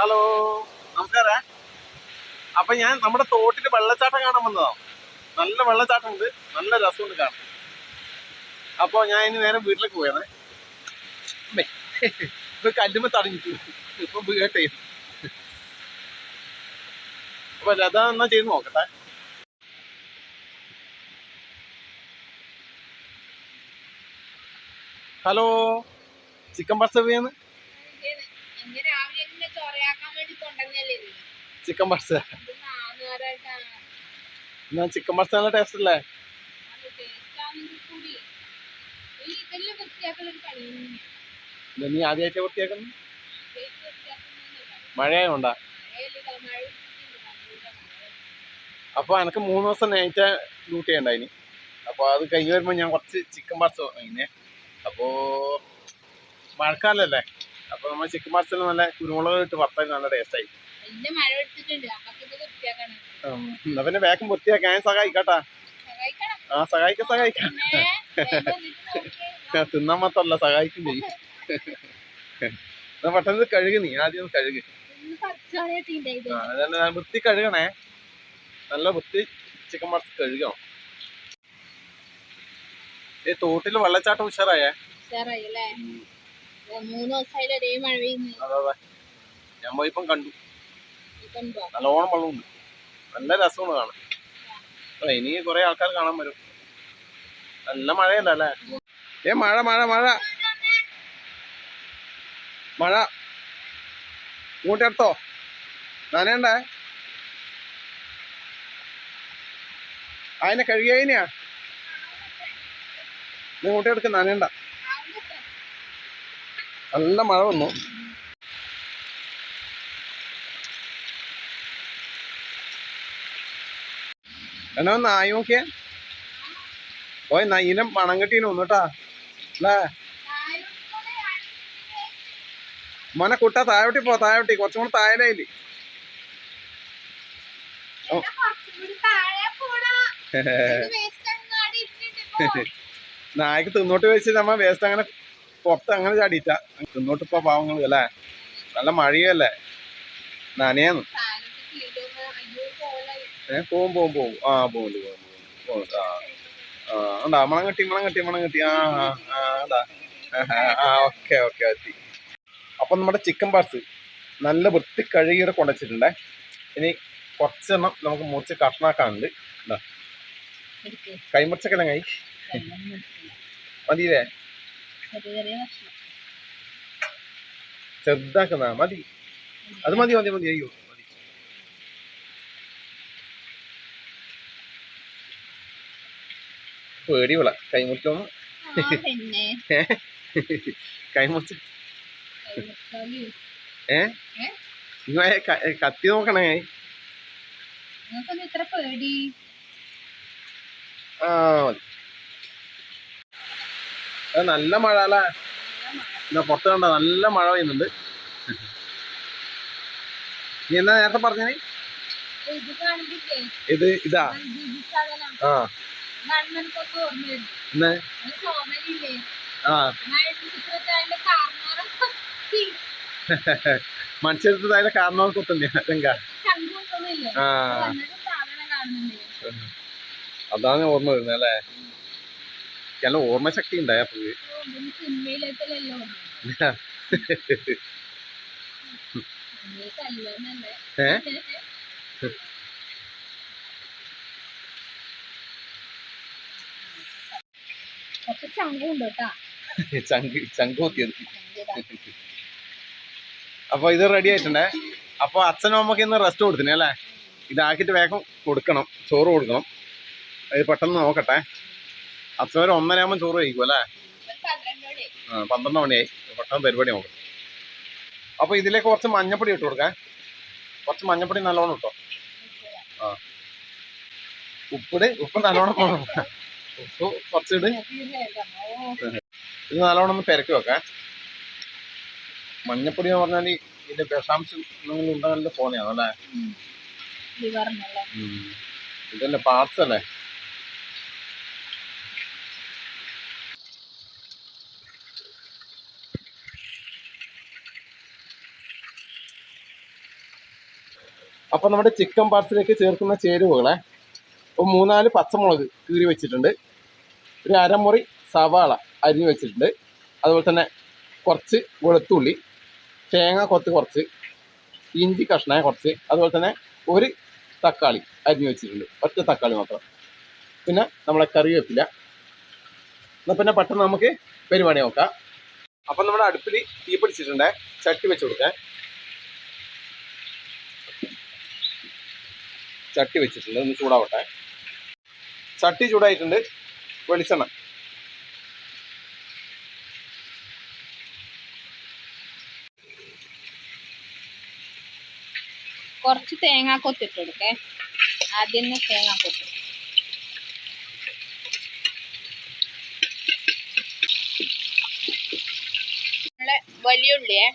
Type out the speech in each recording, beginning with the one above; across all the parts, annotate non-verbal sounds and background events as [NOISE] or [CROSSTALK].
Hello നമസ്കാരം. അപ്പൊ ഞാൻ നമ്മുടെ തോട്ടിൽ വെള്ളച്ചാട്ടം കാണാൻ വന്നതാ. നല്ല വെള്ളച്ചാട്ടം ഉണ്ട് നല്ല രസമുണ്ട് കാണാൻ. അപ്പൊ ഞാൻ ഇനി നേരെ വീട്ടിലേക്ക് പോയാണേ. ഇപ്പൊ കല്ലുമ്പോ തടഞ്ഞിട്ടു. ഇപ്പൊ വീട്ടെ അപ്പൊ ലത എന്നാ ചെയ്ത് നോക്കട്ടെ. ഹലോ ചിക്കൻ പർസവിന്ന് ഇന്ന് രാവിലെ തന്നെ ചൊറയാക്കാൻ വേണ്ടി കൊണ്ടുവന്നല്ലേ ഇത്? ചിക്കൻ പർസ. എന്നാ ചിക്കൻ പർസ നല്ല ടേസ്റ്റ് അല്ലേ നീ ആദ്യമായിട്ട് വൃത്തിയാക്കുന്നു. മഴയായോണ്ടാ. അപ്പൊ എനിക്ക് മൂന്ന് ദിവസം നൈറ്റ് ഡ്യൂട്ടി ഉണ്ടായിന് അപ്പൊ അത് കഴിഞ്ഞ് വരുമ്പോ ഞാൻ കുറച്ച് ചിക്കൻ പാർട്സ് വാങ്ങിനെ. അപ്പോ മഴക്കാലല്ലേ? അപ്പൊ നമ്മൾ ചിക്കൻ പാർട്സിൽ നല്ല കുരുമുളക് ഇട്ട് വറുത്താൽ നല്ല ടേസ്റ്റ് ആയി എന്നാ പിന്നെ വേഗം വൃത്തിയാക്കാൻ ഞാൻ സഹായിക്കാട്ടാ. ആ സഹായിക്ക സഹായിക്കാം. തിന്നാൻ മാത്രല്ല സഹായിക്കും ചെയ്യും എന്നാ പെട്ടെന്ന് കഴുകി നീ. ആദ്യം കഴുകി. ഞാൻ വൃത്തി കഴുകണേ. നല്ല വൃത്തി ചിക്കൻ മറച്ച് കഴുകണം. ഈ തോട്ടിൽ വെള്ളച്ചാട്ടം ഉഷാറായേ? ഞാൻ പോയിപ്പം കണ്ടു? നല്ലോണം വെള്ളമുണ്ട്. നല്ല രസമാണ് കാണാൻ. അതെ ഇനി കുറെ ആൾക്കാർ കാണാൻ വരും. നല്ല മഴയല്ല? അല്ലേ? ഏ മഴ മഴ മഴ. മഴ. ഇങ്ങോട്ട് എടുത്തോ. നനയണ്ടേ? അതിനെ കഴുകിയതിനെയാ നീ എടുക്ക നനയണ്ട. നല്ല മഴ വന്നു. എന്നാ ഒന്ന് ആയി നോക്കിയേ. ഓ നയ്യിനം പണം കിട്ടീനു ഒന്നുട്ടാ അല്ലേ? മോനെ കുട്ട താഴോട്ടി പോ താഴോട്ടി. കുറച്ചും കൂടെ താഴെയിൽ ഓ. എന്നാ കൂടി താഴെ പോടാ. ഇത് waste അങ്ങ് ആടി ഇട്ടിട്ട് നായക്ക് തിന്നോട്ട് വെച്ച് നമ്മ വേസ്റ്റ് അങ്ങനെ പുറത്ത് അങ്ങനെ ചാടിയിട്ട. തിന്നോട്ട് ഇപ്പൊ പാവങ്ങൾ അല്ലേ? നല്ല മഴയല്ലേ? നനയാന്ന്. പോലായി. ഏ പോവും പോവും പോവും. ആ പോകുന്നുണ്ട് പോകുന്നുണ്ട് പോകുന്നുണ്ട് ആ ആ ഉണ്ടാ? മണം കെട്ടി മണം കെട്ടി മണം കെട്ടി. ആ ആ ഉണ്ടാ? ആ ഓക്കെ ഓക്കെ എത്തി അപ്പൊ നമ്മുടെ ചിക്കൻ പാർട്സ് നല്ല വൃത്തി കഴുകിയുടെ കൊണ്ടുവച്ചിട്ടുണ്ടേ. ഇനി കുറച്ചെണ്ണം നമുക്ക് മുറിച്ച് കഷ്ണാക്കാനുണ്ട്. എടുക്ക്. കൈമുറിച്ചൊക്കെ കൈ. മതിയില്ലേ. ചെറുതാക്കുന്ന മതി. അത് മതി മതി മതി. അയ്യോ. പേടി വിള കൈമുറിക്കൊന്ന് [LAUGHS] കൈമുറിച്ച്. ഏ? ഏ? ഇങ്ങ ക- കത്തി നോക്കണേ. ആ മതി. നല്ല മഴ അല്ലേ എന്നാ പുറത്ത് കണ്ട നല്ല മഴ പെയ്യുന്നുണ്ട്. നീ എന്നാ നേരത്തെ പറഞ്ഞേ? ഇത് ഇത് ആ. ആ. അതിന്റെ കാരണം കുത്തന്നെ രംഗ ശങ്കുണ്ടൊന്നുമില്ലേ ആ. അതാണ് ഓർമ്മ വരുന്നത് അല്ലേ? നല്ല ഓർമ്മ? ശക്തി ഉണ്ടായ പുള്ളി ഏ [LAUGHS] കുറച്ച് ചങ്കുണ്ട് കേട്ടാ [LAUGHS] ചങ്ക് ചങ്ക് കുത്തിയത് അപ്പൊ ഇത് റെഡി ആയിട്ടുണ്ടേ. അപ്പൊ അച്ഛനും അമ്മയ്ക്ക് ഇന്ന് റെസ്റ്റ് കൊടുത്തിനെ അല്ലേ? ഇതാക്കിയിട്ട് വേഗം കൊടുക്കണം. ചോറ് കൊടുക്കണം. അത് പെട്ടെന്ന് നോക്കട്ടെ. അച്ഛൻ ഒരു ഒന്നര ആകുമ്പോൾ ചോറ് കഴിക്കും അല്ലേ? ആ, പന്ത്രണ്ട് മണിയായി. പെട്ടെന്ന് പരിപാടി നോക്കും. അപ്പൊ ഇതിലേക്ക് കുറച്ച് മഞ്ഞപ്പൊടി ഇട്ട് കൊടുക്കാൻ കുറച്ച് മഞ്ഞപ്പൊടി നല്ലോണം ഇട്ടോ. ആ. ഉപ്പിട് ഉപ്പ് നല്ലോണം. ഉപ്പ് കുറച്ചിട്. ഇത് നല്ലോണം ഒന്ന് പെരക്കി വെക്കാം. മഞ്ഞപ്പൊടി എന്ന് പറഞ്ഞാൽ ഇതിന്റെ വിഷാംശം എന്തെങ്കിലും ഉണ്ടെങ്കിൽ തോന്നിയാണ് അല്ലേ? ഇതല്ലേ പാർട്സ് അല്ലേ? അപ്പൊ നമ്മുടെ ചിക്കൻ പാർട്സിലേക്ക് ചേർക്കുന്ന ചേരുവകളെ ഒരു മൂന്നാൽ പച്ചമുളക് കീറി വെച്ചിട്ടുണ്ട്. ഒരു അരമുറി സവാള അരിഞ്ഞ് വെച്ചിട്ടുണ്ട്. അതുപോലെ തന്നെ കുറച്ച് വെളുത്തുള്ളി തേങ്ങ കൊത്ത് കുറച്ച് ഇഞ്ചി കഷ്ണായ കുറച്ച് അതുപോലെ തന്നെ ഒരു തക്കാളി അരിഞ്ഞ് വെച്ചിട്ടുണ്ട്. ഒറ്റ തക്കാളി മാത്രം. പിന്നെ നമ്മളെ കറി കറിവേപ്പില. എന്നാൽ പിന്നെ പെട്ടെന്ന് നമുക്ക് പരിപാടി നോക്കാം. അപ്പം നമ്മുടെ അടുപ്പിൽ തീ പിടിച്ചിട്ടുണ്ട്. ചട്ടി വെച്ച് കൊടുക്കാൻ ചട്ടി വെച്ചിട്ടുണ്ട്. ഒന്ന് ചൂടാവട്ടെ. ചട്ടി ചൂടായിട്ടുണ്ട്. വെളിച്ചെണ്ണ. കുറച്ച് തേങ്ങാക്കൊത്ത് ഇട്ട് ആദ്യം തേങ്ങാക്കൊത്ത് നമ്മളെ വലിയ ഉള്ളിയെ.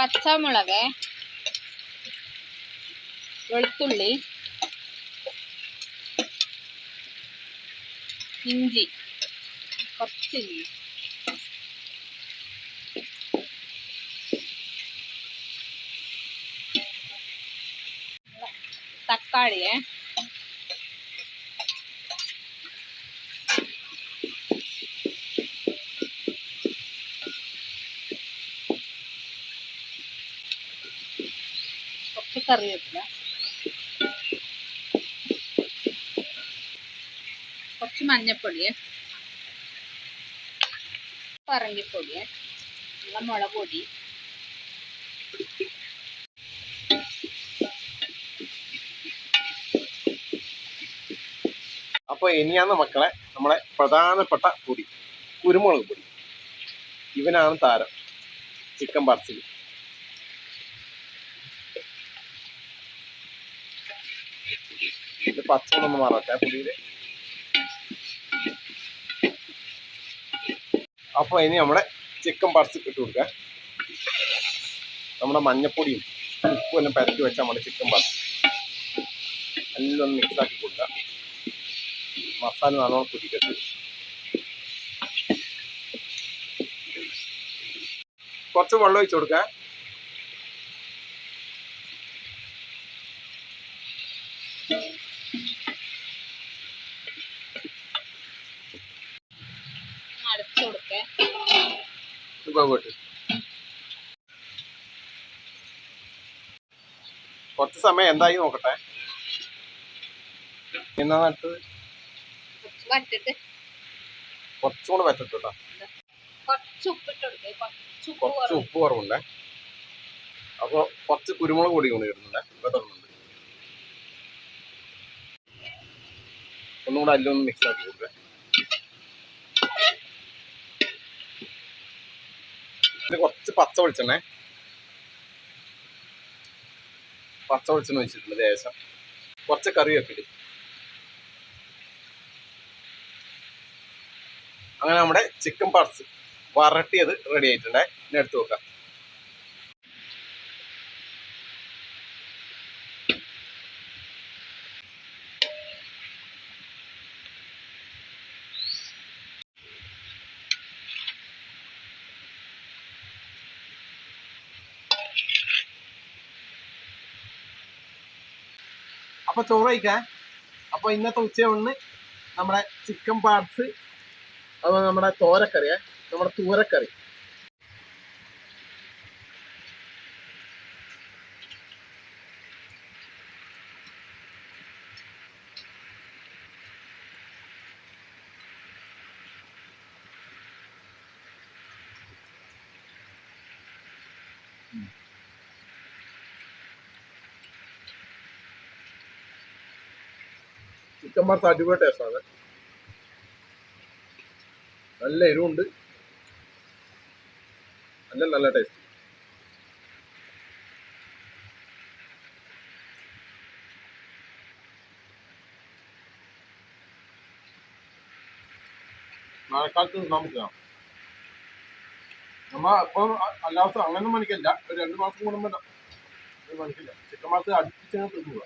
പച്ചമുളക് വെളുത്തുള്ളി ഇഞ്ചി കുറച്ച് ഇഞ്ചി. തക്കാളിയെ കറിവേപ്പില കുറച്ച് മഞ്ഞപ്പൊടി പറങ്കിപ്പൊടി നല്ല മുളക് പൊടി അപ്പോൾ ഇനിയാണ് മക്കളെ നമ്മളെ പ്രധാനപ്പെട്ട പൊടി കുരുമുളക് പൊടി. ഇവനാണ് താരം ചിക്കൻ പാർസിൽ. ഇത് ഒന്ന് മാറട്ടെ പൊടിയിൽ അപ്പോൾ ഇനി നമ്മുടെ ചിക്കൻ പറച്ച് ഇട്ട് കൊടുക്കുക നമ്മുടെ മഞ്ഞപ്പൊടിയും ഉപ്പും എല്ലാം പരത്തി വെച്ച നമ്മുടെ ചിക്കൻ പറച്ച് എല്ലാം ഒന്ന് മിക്സ് ആക്കി കൊടുക്കുക മസാല നല്ലോണം കുടിക്കട്ടെ കുറച്ച് വെള്ളം ഒഴിച്ചു കൊടുക്ക അടച്ചു കൊടുക്കേ പോയിട്ട് കുറച്ച് സമയം എന്തായി നോക്കട്ടെ. എന്നാ നട്ടത് കുറച്ച് വറ്റിട്ട്. കൂടെ പറ്റട്ടോ കുറച്ച് കുറച്ച് ഉപ്പ് കുറവുണ്ടേ. അപ്പോൾ കുറച്ച് കുരുമുളക് പൊടി കൊണ്ട് ഇടുന്നുണ്ടേ. വെതറുന്നുണ്ട് ഒന്നും കൂടെ അല്ലൊന്ന് മിക്സ് ആക്കി കൊടുക്കുക കുറച്ച് പച്ച വെളിച്ചെണ്ണേ. പച്ച വെളിച്ചെണ്ണ വെച്ചിട്ടുണ്ട് ലേശം. കുറച്ച് കറിവേപ്പിൽ അങ്ങനെ നമ്മുടെ ചിക്കൻ പാർട്സ് വരട്ടിയത് റെഡി ആയിട്ടുണ്ട്. ഇനി എടുത്ത് നോക്കാം. അപ്പൊ ചോറ് കഴിക്കാൻ. അപ്പൊ ഇന്നത്തെ ഉച്ചയൂണിന് നമ്മുടെ ചിക്കൻ പാർട്സ് അതുപോലെ നമ്മുടെ തോരക്കറിയെ നമ്മുടെ തൂരക്കറി. ചിക്കൻ പാർട്സ് അടിപൊളി ടേസ്റ്റാണ് നല്ല എരിവുണ്ട്. നല്ല നല്ല ടേസ്റ്റ് മഴക്കാലത്ത് നമുക്ക് നമ്മ ഇപ്പം അല്ലാത്ത അങ്ങനെ മണിക്കല്ല ഒരു രണ്ട് മാസം കൂടുമ്പോൾ മണിക്കില്ല ചിക്കൻ മാസം അടിച്ച് തിന്നുക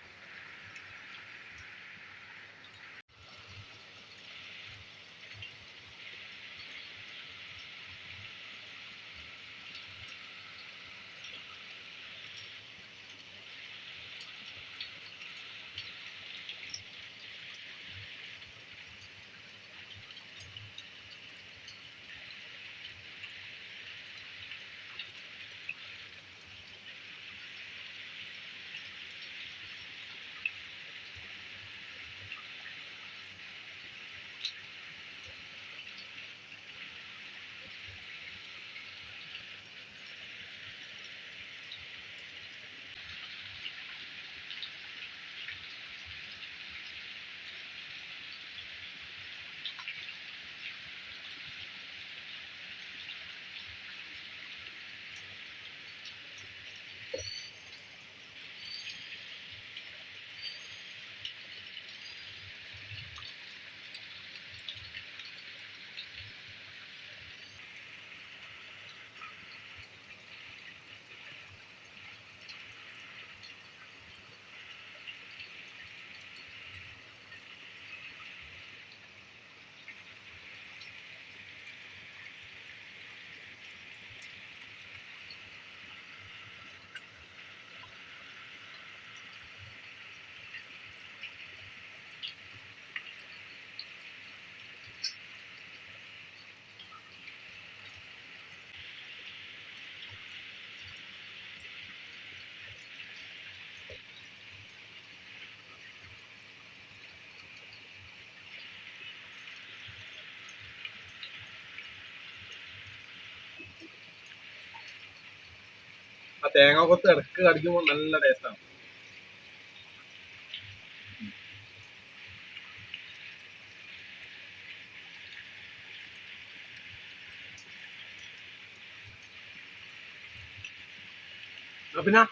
തേങ്ങ കൊത്ത് ഇടയ്ക്ക് കടിക്കുമ്പോൾ നല്ല ടേസ്റ്റാണ് പിന്നെ?